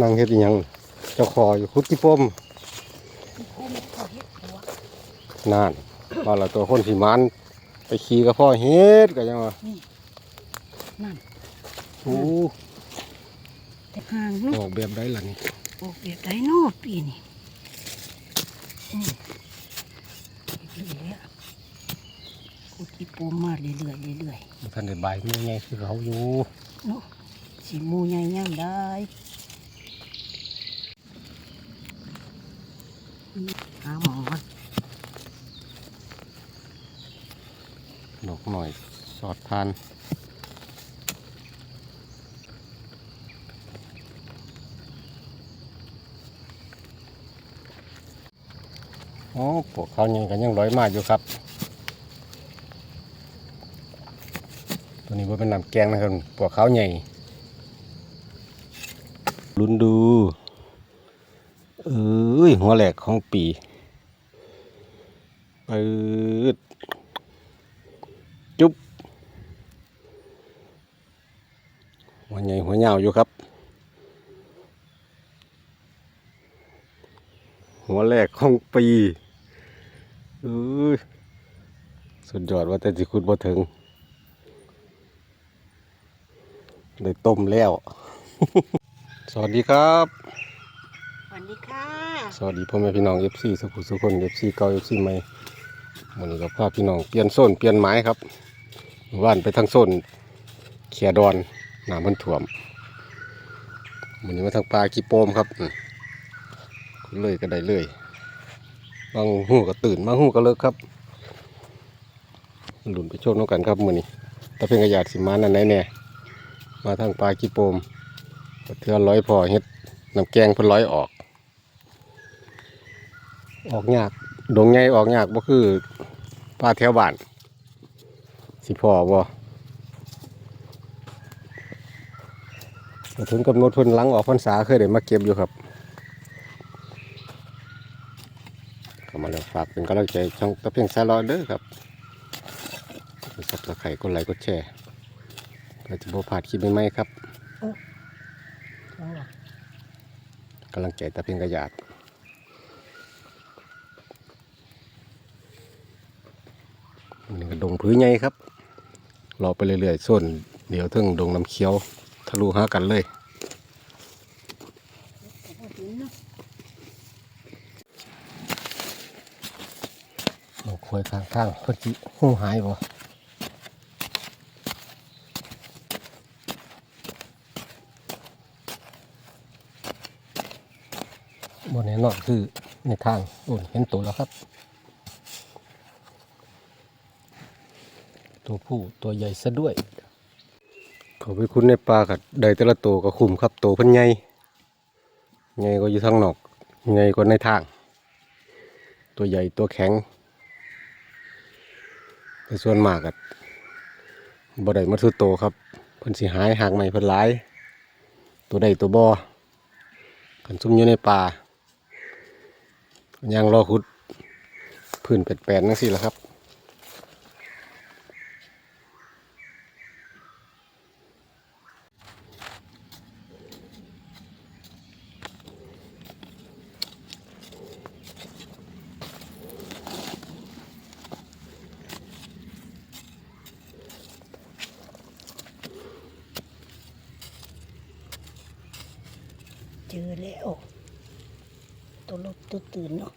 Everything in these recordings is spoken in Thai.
นั่งเฮ็ดอีหยังเจ้าคออยู่คุดที่ปมโอ้ไม่ขอเฮ็ดหัวนานว่าและตัวคนสิมานไปขี่กับพ่อเฮ็ดก็ยังว่านั่นโอ้แต่ห่างเนาะออกแบบได้ล่ะนี่โอ้เบียดได้เนาะปีนี้อืมอีกเรื่อยๆอะกูที่ปูมาเรื่อยๆเรื่อยบ่ทันได้บายมือไงคือเขาอยู่ๆเนาะสีมูใหญ่ย่างได้อืม หาหมอมันดอกหน่อยสอดทานโอ้พวกเขายังกันยังร้อยมาอยู่ครับ ตัวนี้ว่าเป็นน้ำแกงนะครับพวกเขาใหญ่ลุ้นดูเอ้ ยหัวแหลกของปีปืดจุ๊บหัวใหญ่หัวยาวอยู่ครับ หัวแรกของปีเอ้ยสุดยอดว่าแต่สิคุณบ่ถึง ได้ต้มแล้ว สวัสดีครับ วัสดีค่ะ สวัสดีพ่อแม่พี่น้อง FC สุขุสุขคน FC เก่า FC ใหม่วันนี้ก็พาพี่น้องเปลี่ยนโซนเปลี่ยนไม้ครับว่านไปทางโซนเขียดอนน้ำมันท่วมวันนี้มาทางปลากีโปมครับเลยก็ได้เลยบางหูก็ตื่นบางหูก็เลิกครับหลุนไปโชคน้องกันครับมือนี้แต่เป็นกระยาดสิมานั่นไหนแน่มาทางปลากีโปมเทือร้อยพอเฮ็ดน้ำแกงเพิ่นร้อยออก ออกยากดงใหญ่ออกยากบ่คือปลาแถวบ้าน สิพอบ่ก็ถึงกำหนดเพิ่นหลังออกพรรษาเคยได้มาเก็บอยู่ครับเข้ามาแล้วฝากเป็นกำลังใจช่องตะเพียงสายรอเด้อครับกดซับสไครต์กดไลค์กดแชร์ก็จะบ่พลาดคลิปใหม่ๆครับเอาล่ะกำลังใจตะเพียงกระยาดมันก็ ดงพื้นใหญ่ครับรอไปเรื่อยๆส่วนเดี๋ยวถึงดงน้ำเขียวทะลุหากันเลยเอาถึงเนาะดอกควยข้างๆเพื่อจิหูหายบ่บนแน่นอนคือในทางโอ้เห็นตัวแล้วครับ ตัวผู้ตัวใหญ่ซะด้วยขาไปคุ้นในปลากัดได้แต่ละตัวก็คุ้มครับตัวพันใหญ่ใหญ่ก็อยู่ทางนอกใหญ่กว่าในทาง ตัวใหญ่ตัวแข็งแต่ส่วนมากกับ่ได้มาสุดโตครับเพิ่นสิหายหากใหม่เพิ่นหลายตัวใดตัวบ่กันซุ่มอยู่ในป่ายังรอขุดพื้นแปลนๆนั่นสิละครับ แล้ว ตัวลบตัวตื่นเนาะ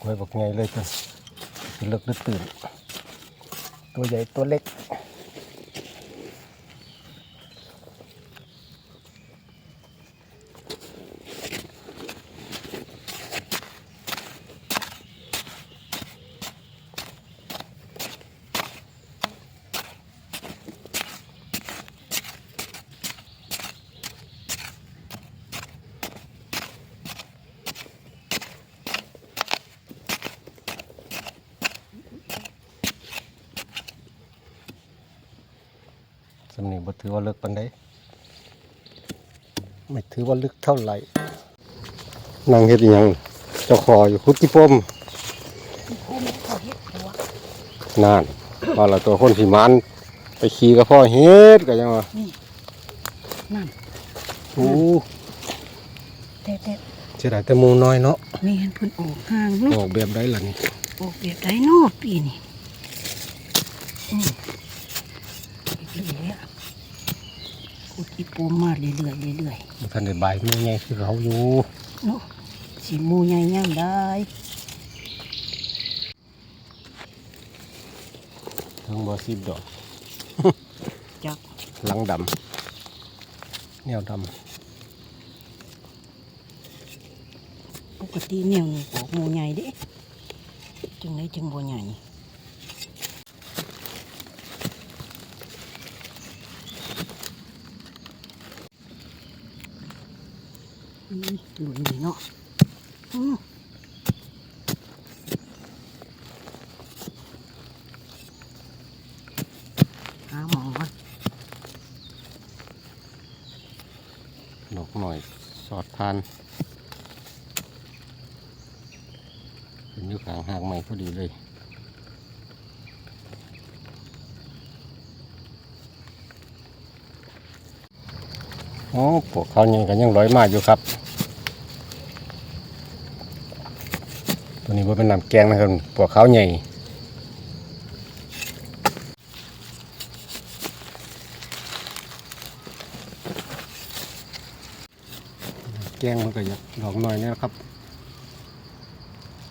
ไว้บอกไงเลยจ้ะเลิกหรือตื่น ตัวใหญ่ตัวเล็ก สำเนียงบ่ถือว่าเลิกปันไดไม่ถือว่าลึกเท่าไหร่นั่งเฮ็ดอีหยังเจ้าคออยู่คุดที่ปมโอ้ไม่ขอเฮ็ดหัวนานว่าและตัวคนสิมานไปขี่กับพ่อเฮ็ดก็ยังว่านี่นั่นโอ้แต่แต่เสียดายแต่หมูน้อยเนาะแม่นเพิ่นออกห่างเนาะออกแบบได้ล่ะนี่ออกแบบไดโน่ปีนี่อืมอีกเรื่อยๆอะ ขุดอีโปมมาเรื่อยๆเรื่อยบ่ทันได้บายหมูใหญ่คือเขาอยู่ๆเนาะสีหมูใหญ่ย่างได้ทั้งบ่สิบดอกจักหลังดำแนวดำปกติแนวนี้ออกหมูใหญ่เด้จังไดจังบ่ใหญ่อืม หลุนนี่เนาะหาหมอก่อนดอกหน่อยสอดทานเป็นอยู่กลางหางใหม่พอดีเลยโอ้พวกเขายังกันยังร้อยมาอยู่ครับ ตัวนี้ว่าเป็นน้ำแกงนะครับพวกเขาใหญ่แกงมันก็อยากดอกหน่อยนี่ยครับ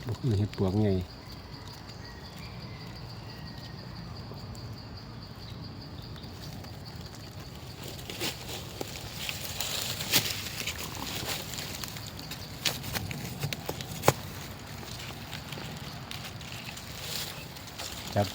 บ่คือเห็ดปวกใหญ่ จับไป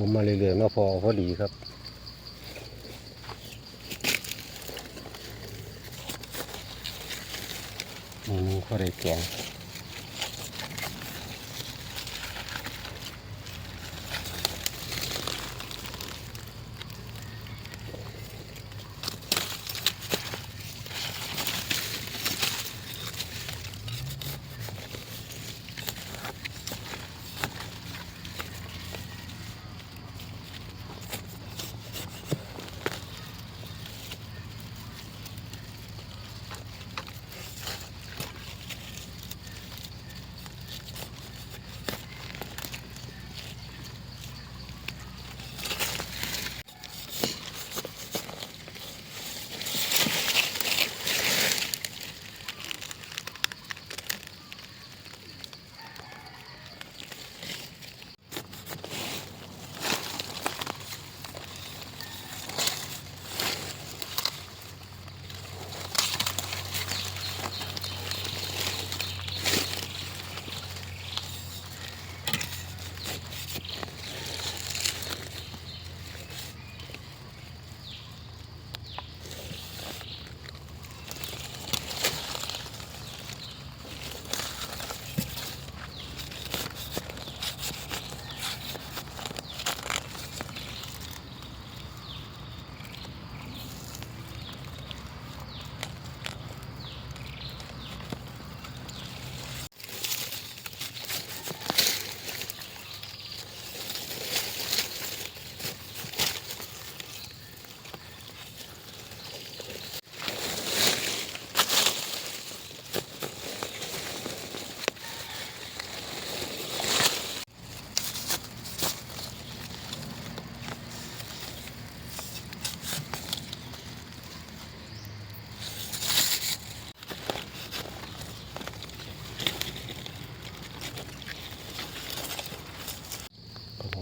ผมมาเรื่อยๆมาพอพอดีครับหมูก็ได้แกง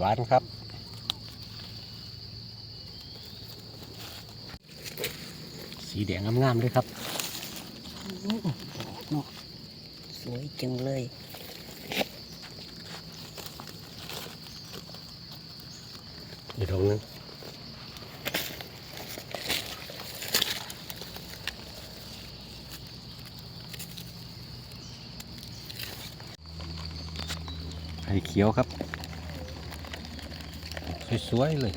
วานครับ สีแดงงามๆเลยครับอื้อเนาะสวยจังเลยอีกดอกหนึงไข่เขียวครับ สวยๆเลย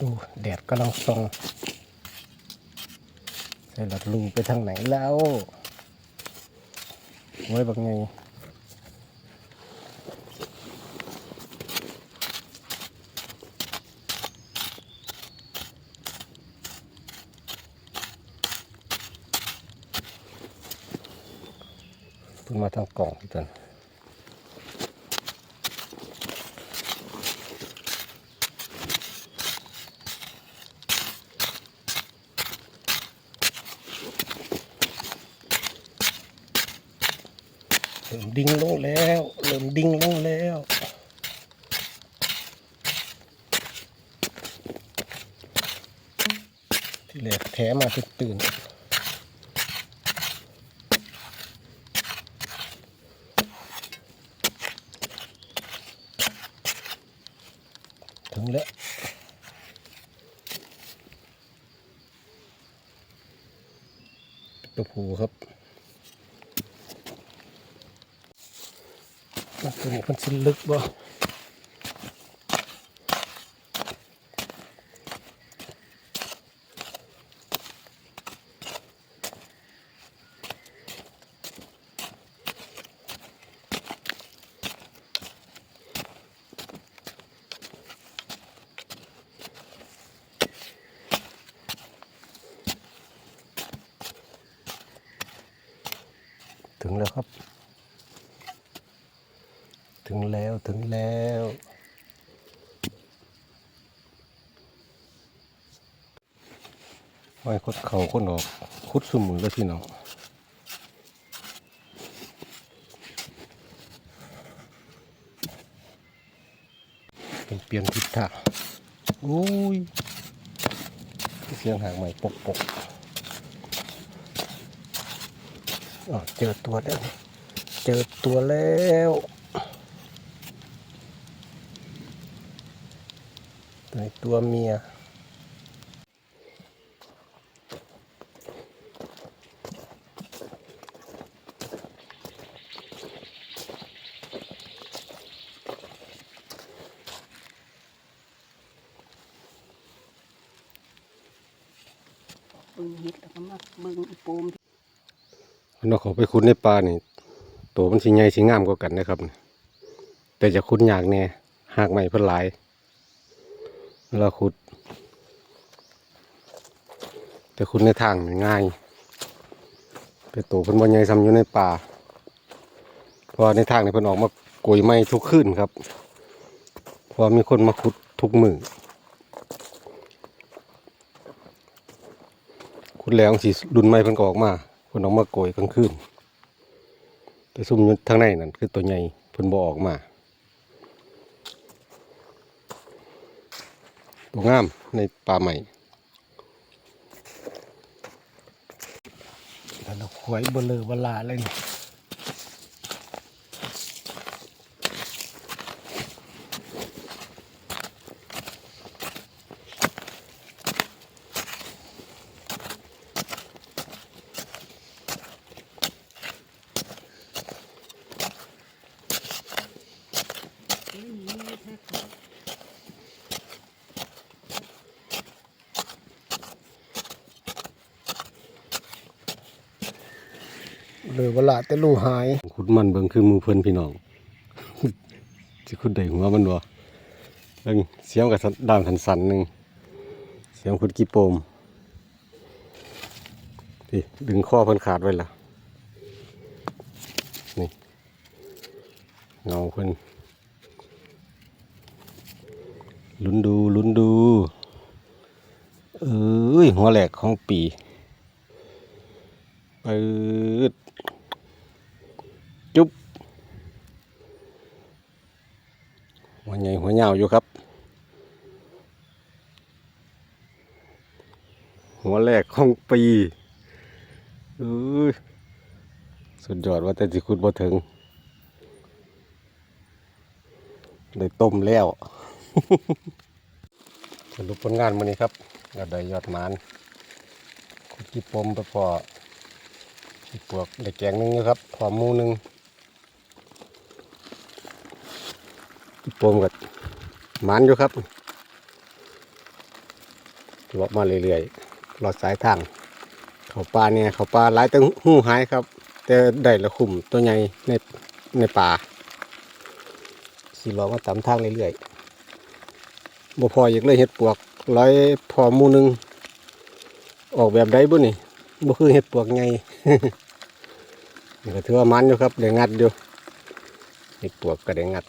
ดูแดดกำลังส่องใส่หลัดลูไปทางไหนแล้วไว้บักไงพิ่งมาทางกล่องพี่ตัน งลงแล้วเริ่มดิ่งลงแล้วที่แรกแถมาตื่นตื่น ถึงแล้วตัวผูครับแล้วตัว นี้มันสิลึกบ่ถึงแล้วครับ ถึง แล้วถึงแล้ว ไว้คดเข่าคนออกคุดสมุนแล้วพี่น้องเป็นเปลี่ยนทิศทางอุ้ยเสียงหางใหม่ปกปกเจอตัวแล้ว เจอตัวแล้ว ตัวนี้ตัวเมียเบิ่งเห็ดแล้วก็มาเบิ่งอีโปมมันเอาเขาไปคุ้นในปลานี่ตัวมันสิใหญ่สิงามกว่ากันนะครับ แต่จะคุ้นยากแน่หากใหม่เพิ่นหลาย เวลาขุด แต่ขุดในทางง่ายแต่ตัวเพิ่นบ่ใหญ่ซ้ำอยู่ในป่าเพราะในทางนี่เพิ่นออกมาโกยไม้ทุกคืนครับเพราะมีคนมาขุดทุกมือขุดแล้วสิรุ่นใหม่เพิ่นก็ออกมาเพิ่นออกมาโกยกลางคืนแต่ซุ่มอยู่ทางในนั่นคือตัวใหญ่เพิ่นบ่ออกมา ตัวงามในป่าใหม่แล้วเราหวยเบลอเวลาเลยนี่ ลอเวลาแต่ลูหาย ขุดมันเบิ่งคือหมูเพิ่นพี่น้องสิขุดได้หัวมันบ่เบิ่งเสียงกับด้ามสันๆหนึ่งเสียงขุดกี่โปมนี่ดึงข้อเพิ่นขาดไว้ละนี่เงาเพิ่นลุ้นดูลุ้นดูเอ้ยหัวแหลกของปีปืดจุ๊บ หัวเหยาวอยู่ครับ หัวแรกของปีเอ้ยสุดยอดว่าแต่สิคุณบ่ถึง ได้ต้มแล้วสรุปผลงานมื้อนี้ครับก็ได้ยอดหมานคุดกี่ปมไปพอที่ปวกได้แกงนึงอยู่ครับพอหมูนึง ปมกับมานอยู่ครับเลาะมาเรื่อยๆรอดสายทาง เขาปลาเนี่ยเขาปลาหลายตั้งหูหายครับ แต่ได้ละขุมตัวใหญ่ในในป่าขี่ล้อมาตามทางเรื่อยๆบ่พออยากเลยเห็ดปวกร้อยพอมูหนึง ออกแบบใดบุนี่บ่คือเห็ดปวกไงนี่ก็ถือว่ามันอยู่ครับได้งัดอยู่เห็ดปวกก็ได้งัด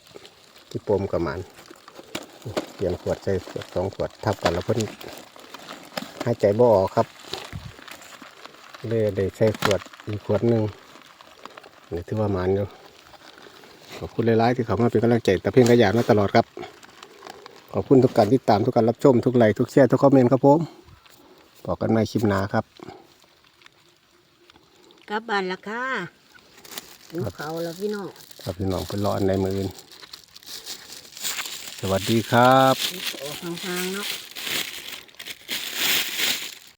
ที่ปมกับมันเปลี่ยนขวดใส่ขวดสองขวดทับกันแล้วเพิ่นหายใจบ่ออกครับ เลยได้ใส่ขวดอีกขวดหนึ่งนี่ถือว่ามันอยู่ขอบคุณหลายๆที่เขามาเป็นกำลังใจแต่เพียงขยันมาตลอดครับ ขอบคุณทุกการติดตามทุกการรับชมทุกไลค์ทุกแชร์ทุกคอมเมนต์ครับผมบอกกันใหม่คลิปหน้าครับกลับบ้านละค่ะหิวเขาวแล้วพี่น้องครับพี่น้องไปรออันในมืออื่น สวัสดีครับโอ้ห่างๆเนาะ